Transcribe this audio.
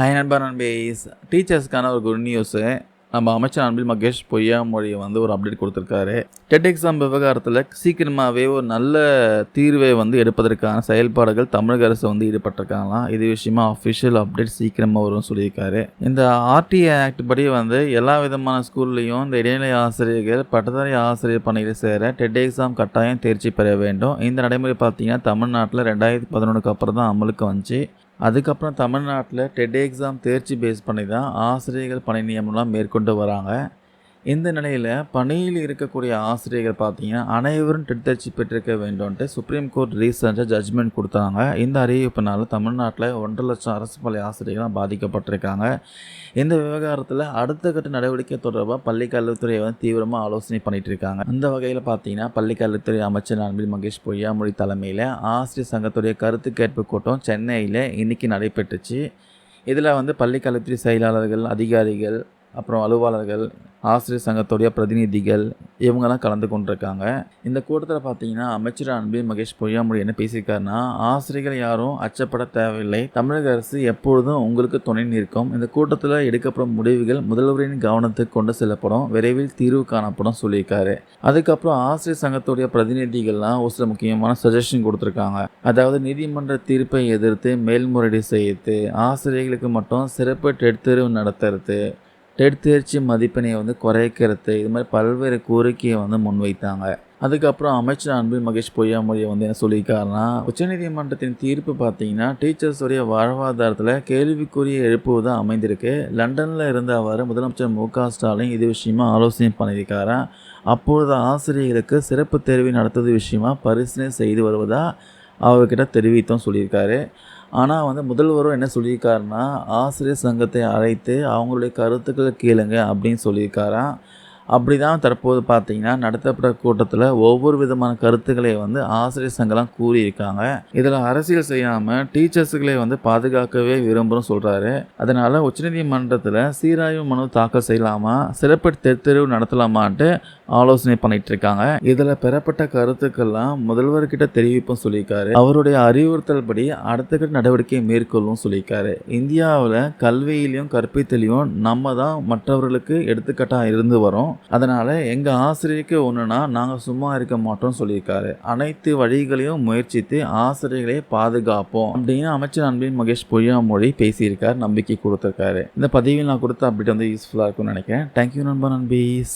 Hi நண்பா நண்பேஸ் டீச்சர்ஸ்க்கான ஒரு good news நம்ம அமைச்சர் அன்பில் மகேஷ் பொய்யாமொழியை வந்து ஒரு அப்டேட் கொடுத்துருக்காரு. டெட் எக்ஸாம் விவகாரத்தில் சீக்கிரமாகவே ஒரு நல்ல தீர்வை வந்து எடுப்பதற்கான செயல்பாடுகள் தமிழக அரசு வந்து ஈடுபட்டிருக்காங்களாம். இது விஷயமா அஃபிஷியல் அப்டேட் சீக்கிரமாக வரும்னு சொல்லியிருக்காரு. இந்த ஆர்டிஏ ஆக்ட் படி வந்து எல்லா விதமான ஸ்கூல்லையும் இந்த இடைநிலை ஆசிரியர்கள் பட்டதாரி ஆசிரியர் பணியில் சேர டெட் எக்ஸாம் கட்டாயம் தேர்ச்சி பெற வேண்டும். இந்த நடைமுறை பார்த்தீங்கன்னா தமிழ்நாட்டில் ரெண்டாயிரத்தி பதினொன்றுக்கு அப்புறம் தான் அமலுக்கு வந்துச்சு. அதுக்கப்புறம் தமிழ்நாட்டில் டெட் எக்ஸாம் தேர்ச்சி பேஸ் பண்ணி தான் ஆசிரியர்கள் பணி நியமனம்லாம் மேற்கொண்டு வராங்க. இந்த நிலையில் பணியில் இருக்கக்கூடிய ஆசிரியர்கள் பார்த்தீங்கன்னா அனைவரும் டெட் பெற்றிருக்க வேண்டும்ன்ட்டு சுப்ரீம் கோர்ட் ரீசெண்டாக ஜட்ஜ்மெண்ட் கொடுத்தாங்க. இந்த அறிவிப்பினால் தமிழ்நாட்டில் ஒன்றரை லட்சம் அரசு பள்ளி ஆசிரியர்கள் பாதிக்கப்பட்டிருக்காங்க. இந்த விவகாரத்தில் அடுத்த கட்ட நடவடிக்கை தொடர்பாக பள்ளி கல்வித்துறை வந்து தீவிரமாக ஆலோசனை பண்ணிட்டு இருக்காங்க. அந்த வகையில் பார்த்தீங்கன்னா பள்ளி கல்வித்துறை அமைச்சர் அன்பில் மகேஷ் பொய்யாமொழி தலைமையில் ஆசிரியர் சங்கத்துடைய கருத்து கேட்பு கூட்டம் சென்னையில் இன்னைக்கு நடைபெற்றுச்சு. இதில் வந்து பள்ளி கல்வித்துறை செயலாளர்கள் அதிகாரிகள் அப்புறம் அலுவலர்கள் ஆசிரியர் சங்கத்துடைய பிரதிநிதிகள் இவங்கெல்லாம் கலந்து கொண்டிருக்காங்க. இந்த கூட்டத்தில் பார்த்தீங்கன்னா அமைச்சர் அன்பில் மகேஷ் பொய்யாமொழி என்ன பேசியிருக்காருன்னா ஆசிரியர்கள் யாரும் அச்சப்பட தேவையில்லை. தமிழக அரசு எப்பொழுதும் உங்களுக்கு துணை நிற்கும். இந்த கூட்டத்தில் எடுக்கப்படும் முடிவுகள் முதல்வரின் கவனத்துக்கு கொண்டு செல்லப்படும். விரைவில் தீர்வு காணப்படும் சொல்லியிருக்காரு. அதுக்கப்புறம் ஆசிரியர் சங்கத்துடைய பிரதிநிதிகள்லாம் ஒரு சில முக்கியமான சஜஷன் கொடுத்துருக்காங்க. அதாவது நீதிமன்ற தீர்ப்பை எதிர்த்து மேல்முறையீடு செய்து ஆசிரியர்களுக்கு மட்டும் சிறப்பு டெட் தேர்வு நடத்துறது டெட் தேர்ச்சி மதிப்பெண்ணை வந்து குறைக்கிறது. இது மாதிரி பல்வேறு கோரிக்கையை வந்து முன்வைத்தாங்க. அதுக்கப்புறம் அமைச்சர் அன்பில் மகேஷ் பொய்யாமொழியை வந்து என்ன சொல்லியிருக்காருன்னா உச்சநீதிமன்றத்தின் தீர்ப்பு பார்த்தீங்கன்னா டீச்சர்ஸுடைய வாழ்வாதாரத்தில் கேள்விக்குரிய எழுப்புவதாக தான் அமைந்திருக்கு. லண்டனில் இருந்த அவர் முதலமைச்சர் மு க ஸ்டாலின் இது விஷயமா ஆலோசனை பண்ணியிருக்காராம் அப்பொழுது ஆசிரியர்களுக்கு சிறப்பு தேர்வை நடத்துவது விஷயமா பரிசீலனை செய்து வருவதாக அவர்கிட்ட தெரிவித்தும் சொல்லியிருக்காரு. ஆனால் வந்து முதல்வரும் என்ன சொல்லியிருக்காருன்னா ஆசிரியர் சங்கத்தை அழைத்து அவங்களுடைய கருத்துக்களை கேளுங்க அப்படின்னு சொல்லியிருக்காராம். அப்படி தான் தற்போது பார்த்தீங்கன்னா நடத்தப்பட்ட கூட்டத்தில் ஒவ்வொரு விதமான கருத்துக்களை வந்து ஆசிரியர் சங்கம்லாம் கூறியிருக்காங்க. இதில் அரசியல் செய்யாமல் டீச்சர்ஸுகளை வந்து பாதுகாக்கவே விரும்புகிறோம் சொல்கிறாரு அதனால் உச்சநீதிமன்றத்தில் சீராய்வு மனு தாக்கல் செய்யலாமா சிறப்பு தெருத்தெருவு நடத்தலாமான்ட்டு ஆலோசனை பண்ணிட்டு இருக்காங்க இதில் பெறப்பட்ட கருத்துக்கள்லாம் முதல்வர்கிட்ட தெரிவிப்பும் சொல்லியிருக்காரு. அவருடைய அறிவுறுத்தல் படி அடுத்த கட்ட நடவடிக்கை மேற்கொள்ளும் சொல்லியிருக்காரு. இந்தியாவில் கல்வியிலையும் கற்பித்தலையும் நம்ம தான் மற்றவர்களுக்கு எடுத்துக்காட்டாக இருந்து வரோம். அதனால் எங்கள் ஆசிரியருக்கு ஒன்றுனா நாங்கள் சும்மா இருக்க மாட்டோம் சொல்லியிருக்காரு. அனைத்து வழிகளையும் முயற்சித்து ஆசிரியர்களை பாதுகாப்போம் அப்படின்னு அமைச்சர் அன்பின் மகேஷ் பொய்யாமொழி பேசியிருக்கார் நம்பிக்கை கொடுத்துருக்காரு. இந்த பதிவில் நான் கொடுத்த அப்டேட் வந்து யூஸ்ஃபுல்லாக இருக்கும்னு நினைக்கிறேன். தேங்க்யூ நண்பர் நண்பீஸ்.